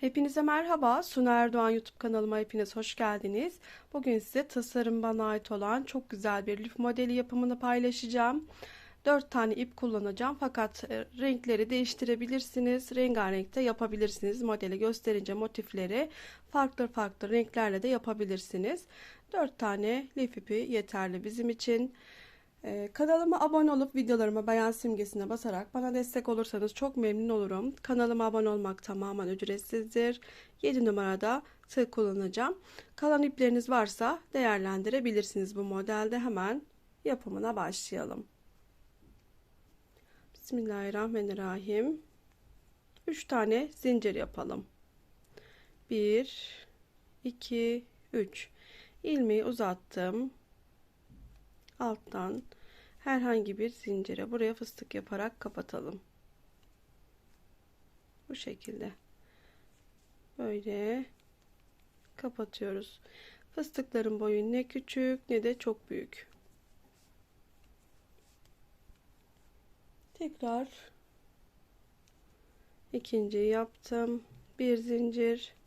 Hepinize merhaba. Suna Erdoğan YouTube kanalıma hepiniz hoş geldiniz. Bugün size tasarım bana ait olan çok güzel bir lif modeli yapımını paylaşacağım. 4 tane ip kullanacağım fakat e, renkleri değiştirebilirsiniz. Rengarenkte yapabilirsiniz. Modeli gösterince motifleri farklı farklı renklerle de yapabilirsiniz. 4 tane lif ipi yeterli bizim için. Ee, kanalıma abone olup videolarıma beğen simgesine basarak bana destek olursanız çok memnun olurum. Kanalıma abone olmak tamamen ücretsizdir. 7 numarada tığ kullanacağım. Kalan ipleriniz varsa değerlendirebilirsiniz bu modelde. Hemen yapımına başlayalım. Bismillahirrahmanirrahim. 3 tane zincir yapalım. 1 2 3 ilmeği uzattım alttan herhangi bir zincire buraya fıstık yaparak kapatalım. Bu şekilde. Böyle kapatıyoruz. Fıstıkların boyu ne küçük ne de çok büyük. Tekrar ikinci yaptım. Bir zincir.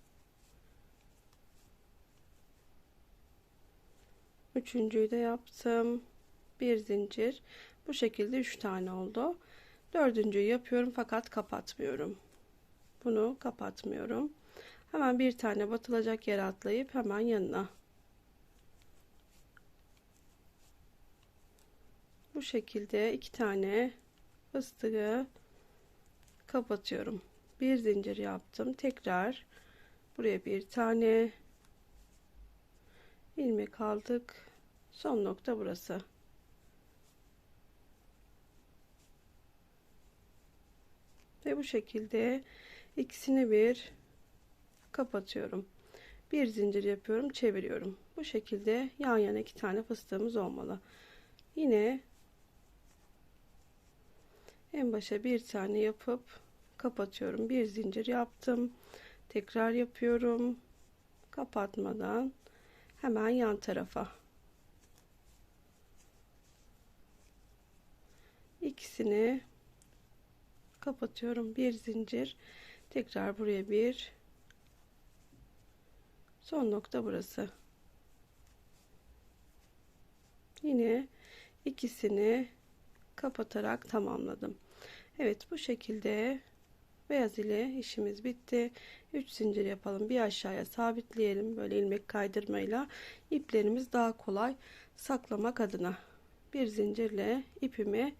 Üçüncüyü de yaptım. Bir zincir. Bu şekilde üç tane oldu. Dördüncüyü yapıyorum fakat kapatmıyorum. Bunu kapatmıyorum. Hemen bir tane batılacak yere atlayıp hemen yanına. Bu şekilde iki tane fıstığı kapatıyorum. Bir zincir yaptım. Tekrar buraya bir tane ilmek aldık. Son nokta burası. Ve bu şekilde ikisini bir kapatıyorum. Bir zincir yapıyorum, çeviriyorum. Bu şekilde yan yana iki tane fıstığımız olmalı. Yine en başa bir tane yapıp kapatıyorum. Bir zincir yaptım. Tekrar yapıyorum. Kapatmadan hemen yan tarafa. İkisini kapatıyorum. Bir zincir. Tekrar buraya bir. Son nokta burası. Yine ikisini kapatarak tamamladım. Evet bu şekilde beyaz ile işimiz bitti. 3 zincir yapalım bir aşağıya sabitleyelim. Böyle ilmek kaydırmayla iplerimiz daha kolay saklamak adına bir zincirle ipimi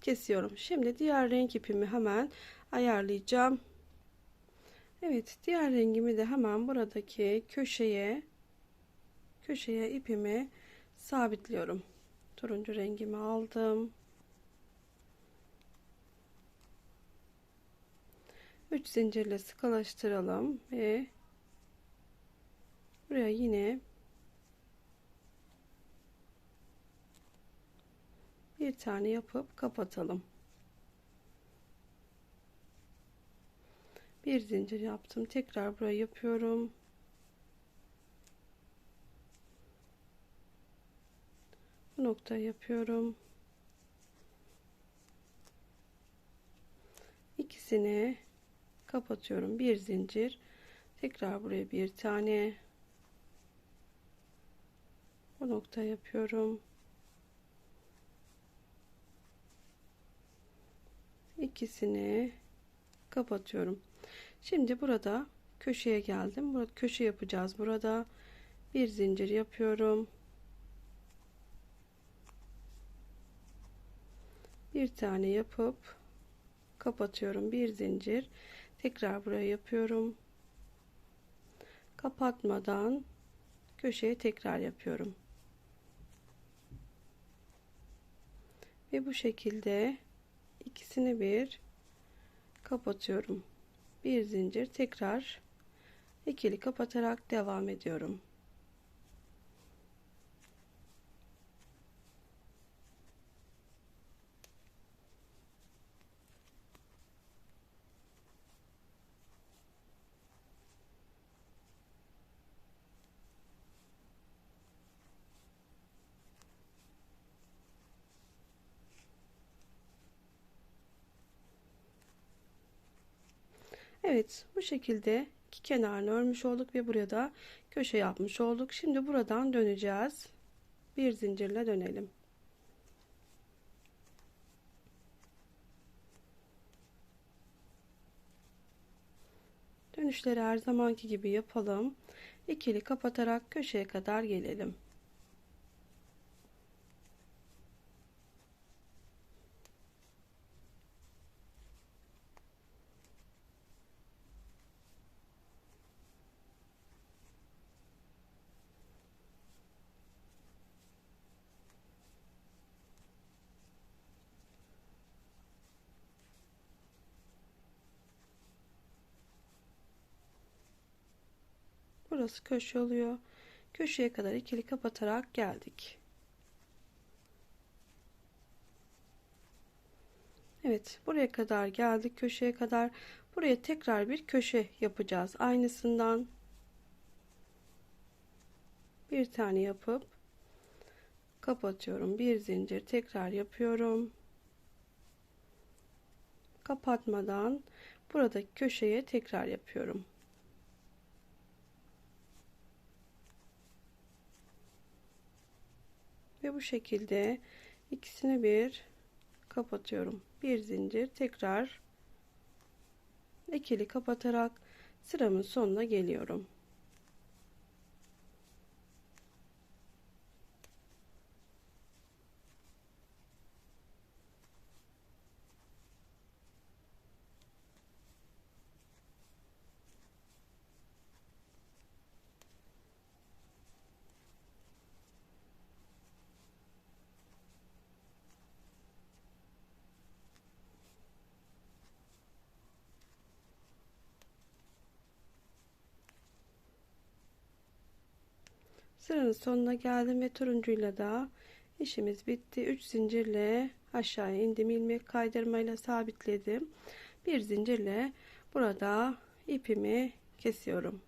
kesiyorum. Şimdi diğer renk ipimi hemen ayarlayacağım. Evet diğer rengimi de hemen buradaki köşeye köşeye ipimi sabitliyorum. Turuncu rengimi aldım 3 zincirle sıkılaştıralım ve buraya yine bir tane yapıp kapatalım. Bir zincir yaptım. Tekrar buraya yapıyorum. Bu nokta yapıyorum. İkisini kapatıyorum. Bir zincir. Tekrar buraya bir tane. Bu nokta yapıyorum. İkisini kapatıyorum. Şimdi burada köşeye geldim. Burada köşe yapacağız burada. Bir zincir yapıyorum. Bir tane yapıp kapatıyorum. Bir zincir tekrar buraya yapıyorum. Kapatmadan köşeye tekrar yapıyorum. Ve bu şekilde ikisini bir kapatıyorum. Bir zincir tekrar ikili kapatarak devam ediyorum Evet bu şekilde iki kenarını örmüş olduk ve buraya da köşe yapmış olduk. Şimdi buradan döneceğiz. Bir zincirle dönelim. Dönüşleri her zamanki gibi yapalım. İkili kapatarak köşeye kadar gelelim. Burası köşe oluyor. Köşeye kadar ikili kapatarak geldik. Evet, buraya kadar geldik. Köşeye kadar. Buraya tekrar bir köşe yapacağız. Aynısından bir tane yapıp kapatıyorum. Bir zincir tekrar yapıyorum. Kapatmadan buradaki köşeye tekrar yapıyorum. Bu şekilde ikisini bir kapatıyorum. Bir zincir tekrar ikili kapatarak sıramın sonuna geliyorum Sıranın sonuna geldim ve turuncuyla da işimiz bitti. 3 zincirle aşağıya indim. ilmek kaydırmayla sabitledim. Bir zincirle burada ipimi kesiyorum.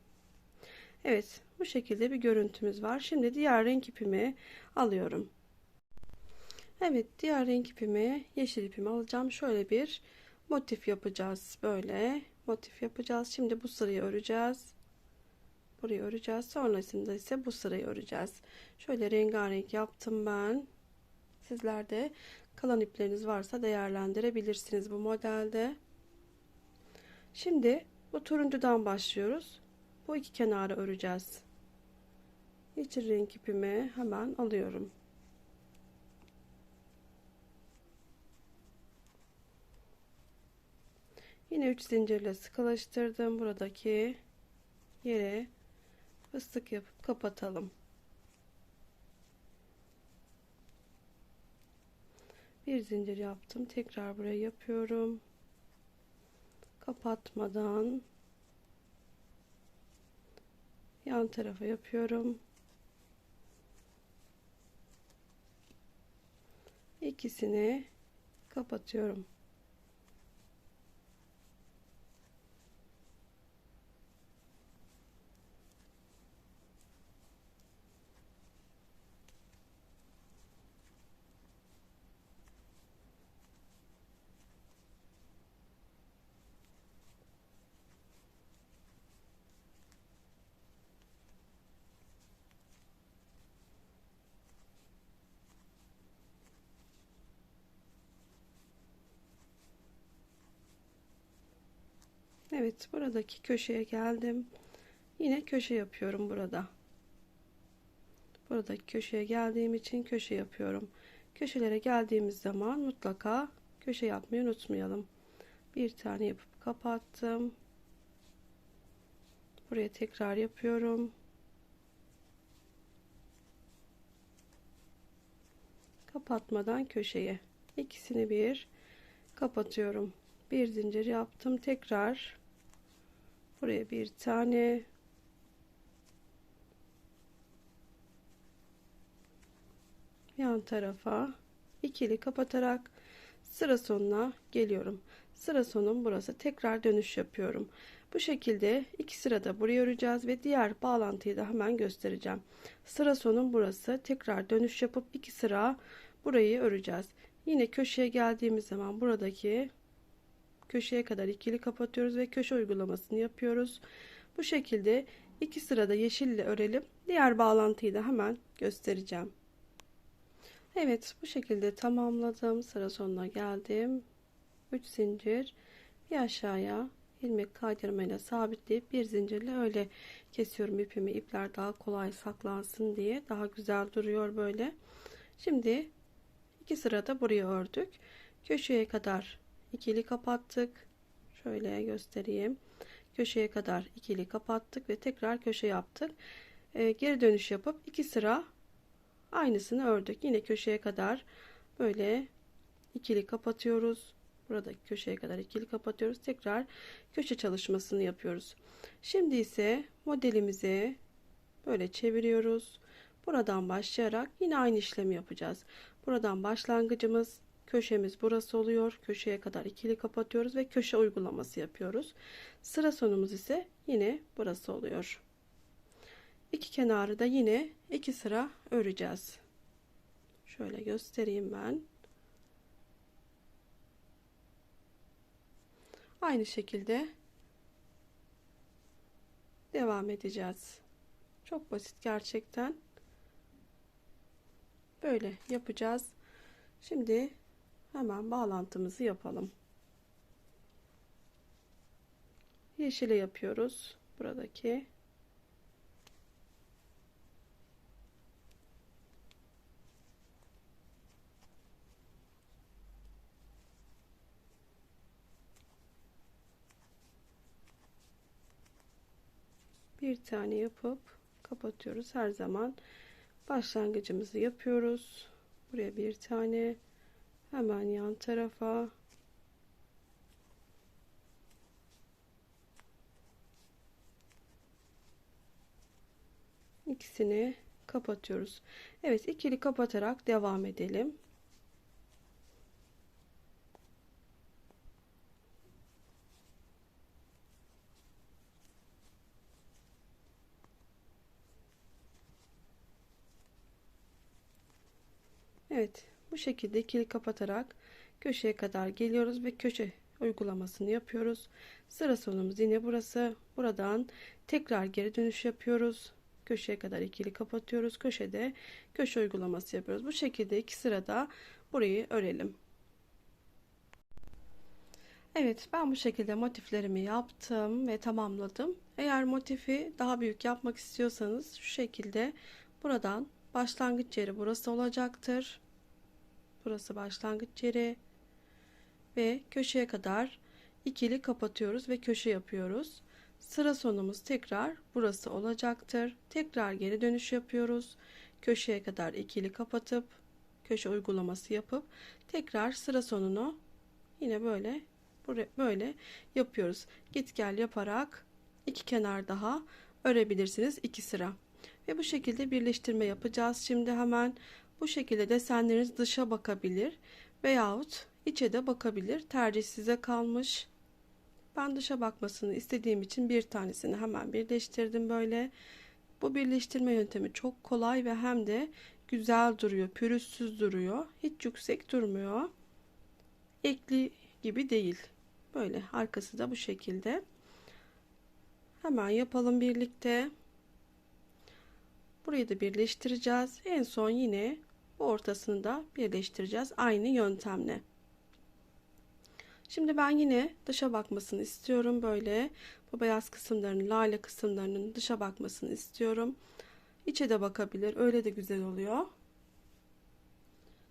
Evet bu şekilde bir görüntümüz var. Şimdi diğer renk ipimi alıyorum. Evet diğer renk ipimi yeşil ipimi alacağım. Şöyle bir motif yapacağız. Böyle motif yapacağız. Şimdi bu sırayı öreceğiz burayı öreceğiz. Sonrasında ise bu sırayı öreceğiz. Şöyle rengarenk yaptım ben. Sizler de kalan ipleriniz varsa değerlendirebilirsiniz bu modelde. Şimdi bu turuncudan başlıyoruz. Bu iki kenarı öreceğiz. Yeşil renk ipimi hemen alıyorum. Yine 3 zincirle sıkılaştırdım buradaki yere fıstık yapıp kapatalım. Bir zincir yaptım. Tekrar buraya yapıyorum. Kapatmadan yan tarafa yapıyorum. İkisini kapatıyorum. Evet buradaki köşeye geldim. Yine köşe yapıyorum burada. Buradaki köşeye geldiğim için köşe yapıyorum. Köşelere geldiğimiz zaman mutlaka köşe yapmayı unutmayalım. Bir tane yapıp kapattım. Buraya tekrar yapıyorum. Kapatmadan köşeye. ikisini bir kapatıyorum. Bir zincir yaptım. Tekrar buraya bir tane yan tarafa ikili kapatarak sıra sonuna geliyorum. Sıra sonum burası. Tekrar dönüş yapıyorum. Bu şekilde iki sırada buraya öreceğiz ve diğer bağlantıyı da hemen göstereceğim. Sıra sonum burası. Tekrar dönüş yapıp iki sıra burayı öreceğiz. Yine köşeye geldiğimiz zaman buradaki köşeye kadar ikili kapatıyoruz ve köşe uygulamasını yapıyoruz. Bu şekilde iki sırada yeşille örelim. Diğer bağlantıyı da hemen göstereceğim. Evet bu şekilde tamamladım. Sıra sonuna geldim. 3 zincir bir aşağıya ilmek kaydırmayla sabitleyip bir zincirle öyle kesiyorum ipimi. İpler daha kolay saklansın diye daha güzel duruyor böyle. Şimdi iki sırada buraya ördük. Köşeye kadar ikili kapattık. Şöyle göstereyim. Köşeye kadar ikili kapattık ve tekrar köşe yaptık. Ee, geri dönüş yapıp iki sıra aynısını ördük. Yine köşeye kadar böyle ikili kapatıyoruz. Buradaki köşeye kadar ikili kapatıyoruz. Tekrar köşe çalışmasını yapıyoruz. Şimdi ise modelimizi böyle çeviriyoruz. Buradan başlayarak yine aynı işlemi yapacağız. Buradan başlangıcımız köşemiz burası oluyor. Köşeye kadar ikili kapatıyoruz ve köşe uygulaması yapıyoruz. Sıra sonumuz ise yine burası oluyor. İki kenarı da yine iki sıra öreceğiz. Şöyle göstereyim ben. Aynı şekilde devam edeceğiz. Çok basit gerçekten. Böyle yapacağız. Şimdi hemen bağlantımızı yapalım. Yeşile yapıyoruz. Buradaki bir tane yapıp kapatıyoruz. Her zaman başlangıcımızı yapıyoruz. Buraya bir tane hemen yan tarafa ikisini kapatıyoruz. Evet ikili kapatarak devam edelim. Evet bu şekilde ikili kapatarak köşeye kadar geliyoruz ve köşe uygulamasını yapıyoruz. Sıra sonumuz yine burası. Buradan tekrar geri dönüş yapıyoruz. Köşeye kadar ikili kapatıyoruz. Köşede köşe uygulaması yapıyoruz. Bu şekilde iki sırada burayı örelim. Evet ben bu şekilde motiflerimi yaptım ve tamamladım. Eğer motifi daha büyük yapmak istiyorsanız şu şekilde buradan başlangıç yeri burası olacaktır. Burası başlangıç yeri ve köşeye kadar ikili kapatıyoruz ve köşe yapıyoruz. Sıra sonumuz tekrar burası olacaktır. Tekrar geri dönüş yapıyoruz. Köşeye kadar ikili kapatıp köşe uygulaması yapıp tekrar sıra sonunu yine böyle böyle yapıyoruz. Git gel yaparak iki kenar daha örebilirsiniz iki sıra. Ve bu şekilde birleştirme yapacağız. Şimdi hemen bu şekilde desenleriniz dışa bakabilir veyahut içe de bakabilir. Tercih size kalmış. Ben dışa bakmasını istediğim için bir tanesini hemen birleştirdim böyle. Bu birleştirme yöntemi çok kolay ve hem de güzel duruyor, pürüzsüz duruyor. Hiç yüksek durmuyor. Ekli gibi değil. Böyle arkası da bu şekilde. Hemen yapalım birlikte. Burayı da birleştireceğiz. En son yine bu ortasını da birleştireceğiz aynı yöntemle. Şimdi ben yine dışa bakmasını istiyorum. Böyle bu beyaz kısımlarının, lale kısımlarının dışa bakmasını istiyorum. İçe de bakabilir. Öyle de güzel oluyor.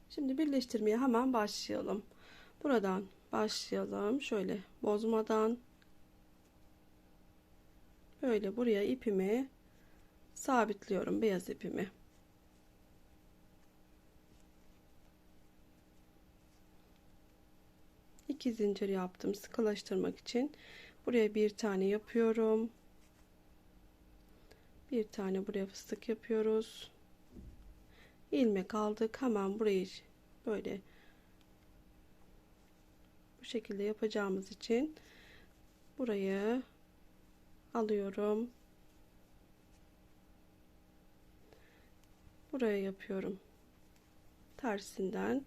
Şimdi birleştirmeye hemen başlayalım. Buradan başlayalım. Şöyle bozmadan böyle buraya ipimi sabitliyorum beyaz ipimi. İki zincir yaptım sıkılaştırmak için. Buraya bir tane yapıyorum. Bir tane buraya fıstık yapıyoruz. ilmek aldık. Hemen burayı böyle bu şekilde yapacağımız için burayı alıyorum. Buraya yapıyorum tersinden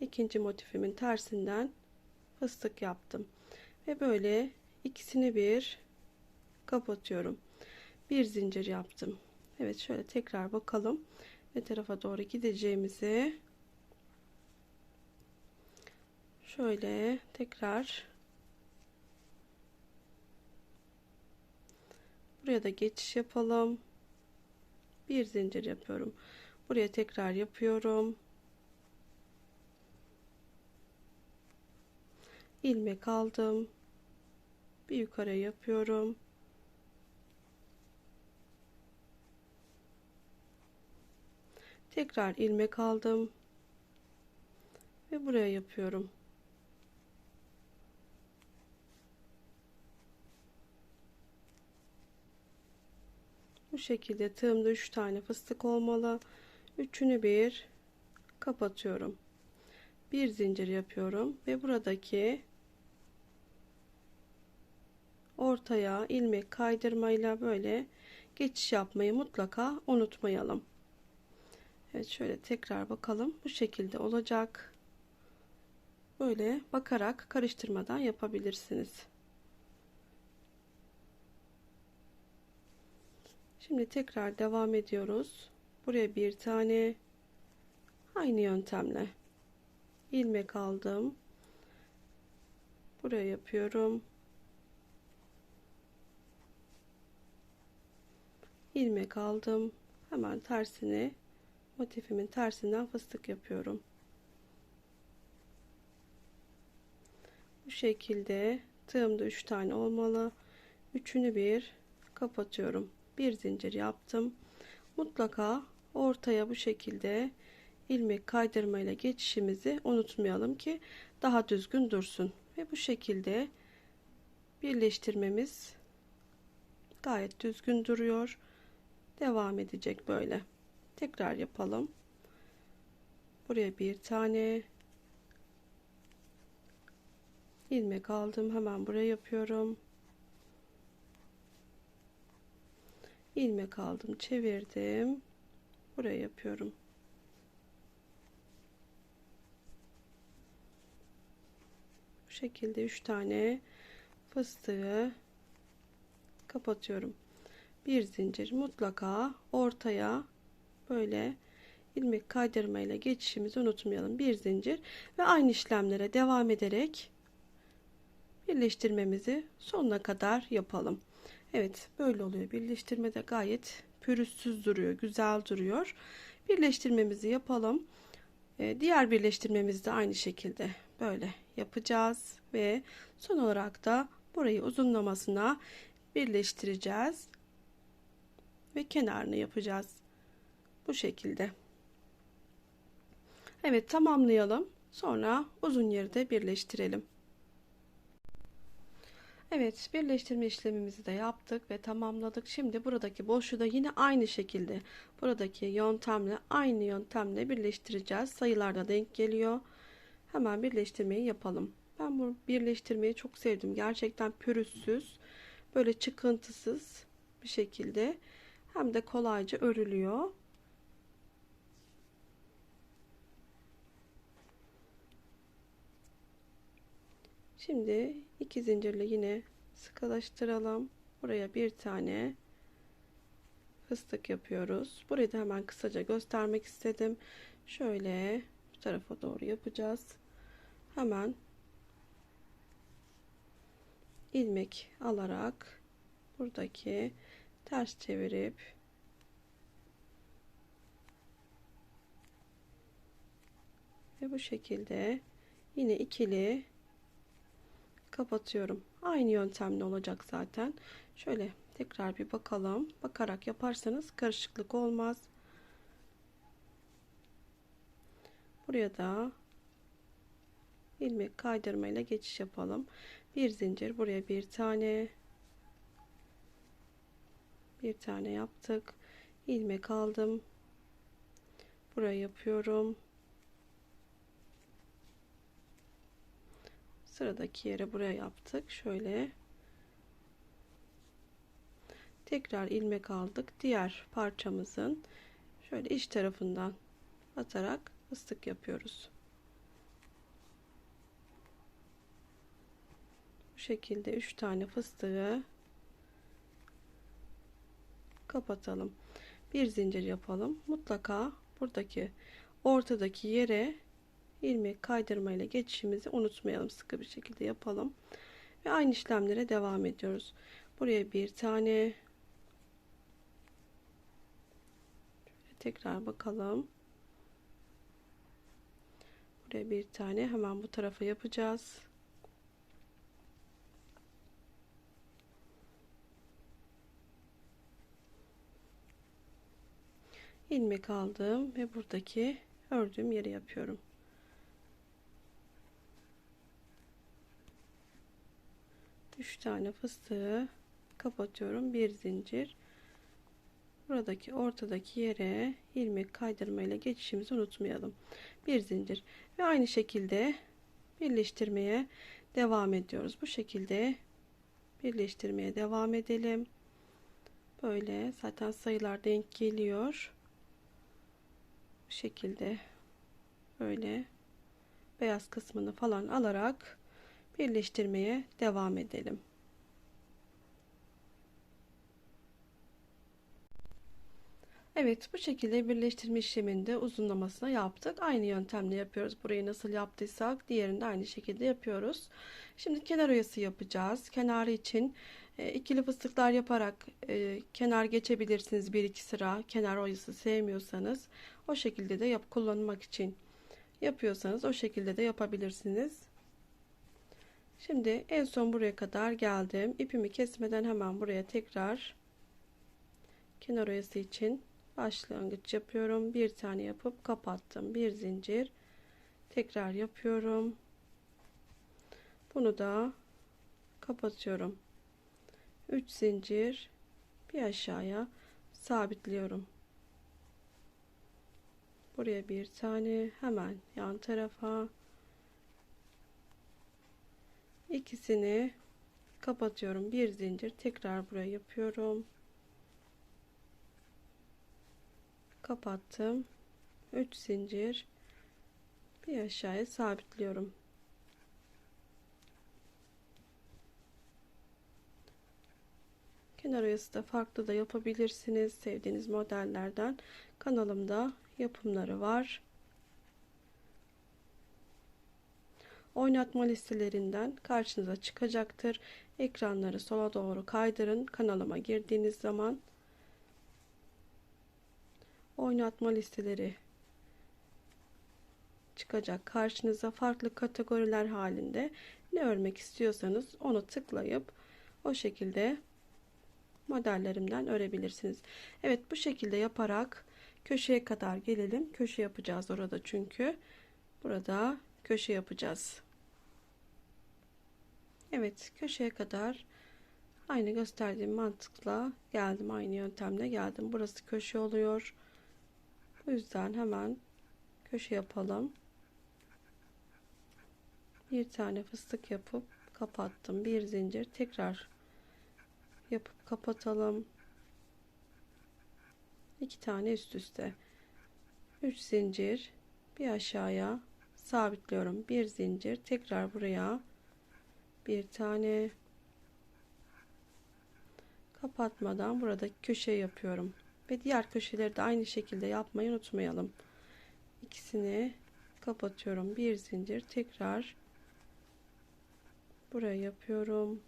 ikinci motifimin tersinden fıstık yaptım ve böyle ikisini bir kapatıyorum. Bir zincir yaptım. Evet şöyle tekrar bakalım. Ne tarafa doğru gideceğimizi. Şöyle tekrar buraya da geçiş yapalım. Bir zincir yapıyorum. Buraya tekrar yapıyorum. ilmek aldım. Bir yukarı yapıyorum. Tekrar ilmek aldım. Ve buraya yapıyorum. Bu şekilde tığımda 3 tane fıstık olmalı. Üçünü bir kapatıyorum. Bir zincir yapıyorum ve buradaki ortaya ilmek kaydırmayla böyle geçiş yapmayı mutlaka unutmayalım. Evet şöyle tekrar bakalım. Bu şekilde olacak. Böyle bakarak karıştırmadan yapabilirsiniz. Şimdi tekrar devam ediyoruz. Buraya bir tane aynı yöntemle ilmek aldım. Buraya yapıyorum. ilmek aldım. Hemen tersini motifimin tersinden fıstık yapıyorum. Bu şekilde tığımda 3 tane olmalı. Üçünü bir kapatıyorum. Bir zincir yaptım. Mutlaka ortaya bu şekilde ilmek kaydırma ile geçişimizi unutmayalım ki daha düzgün dursun. Ve bu şekilde birleştirmemiz gayet düzgün duruyor. Devam edecek böyle. Tekrar yapalım. Buraya bir tane ilmek aldım. Hemen buraya yapıyorum. ilmek aldım, çevirdim. Buraya yapıyorum. Bu şekilde 3 tane fıstığı kapatıyorum. Bir zincir mutlaka ortaya böyle ilmek kaydırma ile geçişimizi unutmayalım. Bir zincir ve aynı işlemlere devam ederek birleştirmemizi sonuna kadar yapalım. Evet böyle oluyor. Birleştirmede gayet pürüzsüz duruyor güzel duruyor birleştirmemizi yapalım ee, diğer birleştirmemizi de aynı şekilde böyle yapacağız ve son olarak da burayı uzunlamasına birleştireceğiz ve kenarını yapacağız. Bu şekilde. Evet tamamlayalım. Sonra uzun yeri de birleştirelim. Evet birleştirme işlemimizi de yaptık ve tamamladık. Şimdi buradaki boşluğu da yine aynı şekilde buradaki yöntemle aynı yöntemle birleştireceğiz. Sayılarda denk geliyor. Hemen birleştirmeyi yapalım. Ben bu birleştirmeyi çok sevdim. Gerçekten pürüzsüz, böyle çıkıntısız bir şekilde hem de kolayca örülüyor. Şimdi iki zincirle yine sıkılaştıralım. Buraya bir tane fıstık yapıyoruz. Burayı da hemen kısaca göstermek istedim. Şöyle bu tarafa doğru yapacağız. Hemen ilmek alarak buradaki ters çevirip ve bu şekilde yine ikili kapatıyorum. Aynı yöntemle olacak zaten. Şöyle tekrar bir bakalım. Bakarak yaparsanız karışıklık olmaz. Buraya da ilmek kaydırma ile geçiş yapalım. Bir zincir buraya bir tane bir tane yaptık ilmek aldım buraya yapıyorum sıradaki yere buraya yaptık şöyle tekrar ilmek aldık diğer parçamızın şöyle iç tarafından atarak fıstık yapıyoruz bu şekilde 3 tane fıstığı kapatalım. Bir zincir yapalım. Mutlaka buradaki ortadaki yere ilmek kaydırma ile geçişimizi unutmayalım. Sıkı bir şekilde yapalım. Ve aynı işlemlere devam ediyoruz. Buraya bir tane tekrar bakalım. Buraya bir tane hemen bu tarafa yapacağız. ilmek aldım ve buradaki ördüğüm yeri yapıyorum. Üç tane fıstığı kapatıyorum. Bir zincir. Buradaki ortadaki yere ilmek kaydırma ile geçişimizi unutmayalım. Bir zincir ve aynı şekilde birleştirmeye devam ediyoruz. Bu şekilde birleştirmeye devam edelim. Böyle zaten sayılar denk geliyor. Bu şekilde böyle beyaz kısmını falan alarak birleştirmeye devam edelim. Evet bu şekilde birleştirme işleminde uzunlamasına yaptık. Aynı yöntemle yapıyoruz. Burayı nasıl yaptıysak diğerini de aynı şekilde yapıyoruz. Şimdi kenar oyası yapacağız. Kenarı için e, ikili fıstıklar yaparak e, kenar geçebilirsiniz. Bir iki sıra kenar oyası sevmiyorsanız o şekilde de yap kullanmak için yapıyorsanız o şekilde de yapabilirsiniz. Şimdi en son buraya kadar geldim. İpimi kesmeden hemen buraya tekrar kenar oyası için başlangıç yapıyorum. Bir tane yapıp kapattım. Bir zincir tekrar yapıyorum. Bunu da kapatıyorum. 3 zincir bir aşağıya sabitliyorum. Buraya bir tane hemen yan tarafa ikisini kapatıyorum. Bir zincir tekrar buraya yapıyorum. Kapattım. 3 zincir bir aşağıya sabitliyorum. Kenar oyası da farklı da yapabilirsiniz. Sevdiğiniz modellerden kanalımda yapımları var. Oynatma listelerinden karşınıza çıkacaktır. Ekranları sola doğru kaydırın. Kanalıma girdiğiniz zaman oynatma listeleri çıkacak karşınıza farklı kategoriler halinde ne örmek istiyorsanız onu tıklayıp o şekilde modellerimden örebilirsiniz. Evet bu şekilde yaparak köşeye kadar gelelim. Köşe yapacağız orada çünkü. Burada köşe yapacağız. Evet köşeye kadar aynı gösterdiğim mantıkla geldim. Aynı yöntemle geldim. Burası köşe oluyor. Bu yüzden hemen köşe yapalım. Bir tane fıstık yapıp kapattım. Bir zincir tekrar yapıp kapatalım. iki tane üst üste. 3 zincir bir aşağıya sabitliyorum. Bir zincir tekrar buraya bir tane kapatmadan burada köşe yapıyorum. Ve diğer köşeleri de aynı şekilde yapmayı unutmayalım. İkisini kapatıyorum. Bir zincir tekrar buraya yapıyorum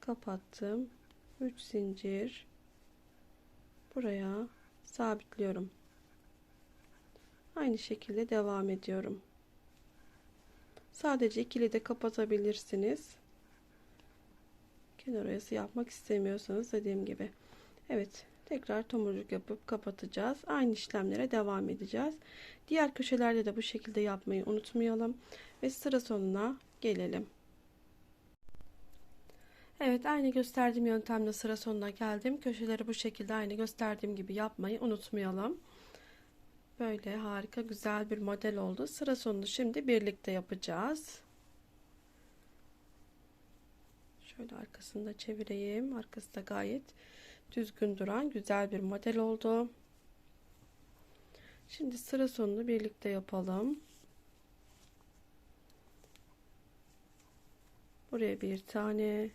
kapattım 3 zincir buraya sabitliyorum aynı şekilde devam ediyorum sadece ikili de kapatabilirsiniz. Kenar oyası yapmak istemiyorsanız dediğim gibi. Evet tekrar tomurcuk yapıp kapatacağız. Aynı işlemlere devam edeceğiz. Diğer köşelerde de bu şekilde yapmayı unutmayalım ve sıra sonuna gelelim. Evet aynı gösterdiğim yöntemle sıra sonuna geldim. Köşeleri bu şekilde aynı gösterdiğim gibi yapmayı unutmayalım. Böyle harika güzel bir model oldu. Sıra sonunu şimdi birlikte yapacağız. Şöyle arkasını da çevireyim. Arkası da gayet düzgün duran güzel bir model oldu. Şimdi sıra sonunu birlikte yapalım. Buraya bir tane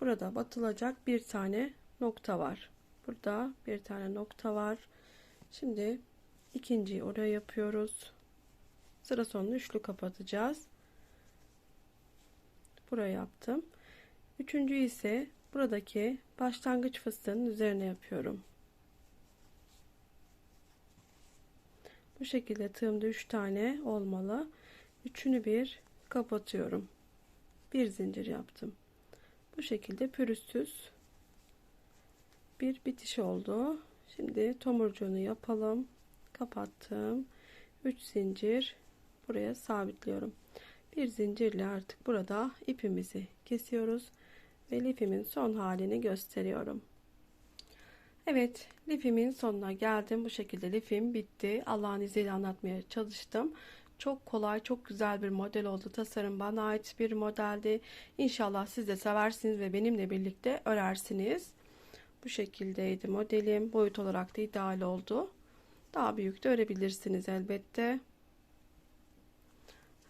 Burada batılacak bir tane nokta var. Burada bir tane nokta var. Şimdi ikinciyi oraya yapıyoruz. Sıra sonunu üçlü kapatacağız. Buraya yaptım. Üçüncüyü ise buradaki başlangıç fıstığının üzerine yapıyorum. Bu şekilde tığımda 3 tane olmalı. Üçünü bir kapatıyorum. Bir zincir yaptım. Bu şekilde pürüzsüz bir bitiş oldu. Şimdi tomurcuğunu yapalım. Kapattım. 3 zincir buraya sabitliyorum. Bir zincirle artık burada ipimizi kesiyoruz ve lifimin son halini gösteriyorum. Evet, lifimin sonuna geldim. Bu şekilde lifim bitti. Allah'ın izniyle anlatmaya çalıştım. Çok kolay, çok güzel bir model oldu. Tasarım bana ait bir modeldi. İnşallah siz de seversiniz ve benimle birlikte örersiniz. Bu şekildeydi modelim. Boyut olarak da ideal oldu. Daha büyük de örebilirsiniz elbette.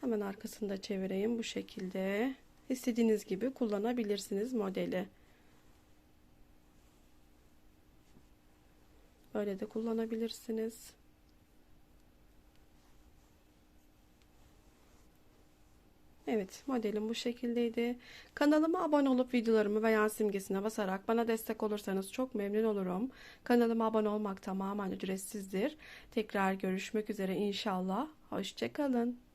Hemen arkasını da çevireyim bu şekilde. İstediğiniz gibi kullanabilirsiniz modeli. Böyle de kullanabilirsiniz. Evet modelim bu şekildeydi. Kanalıma abone olup videolarımı beğen simgesine basarak bana destek olursanız çok memnun olurum. Kanalıma abone olmak tamamen ücretsizdir. Tekrar görüşmek üzere inşallah. Hoşçakalın.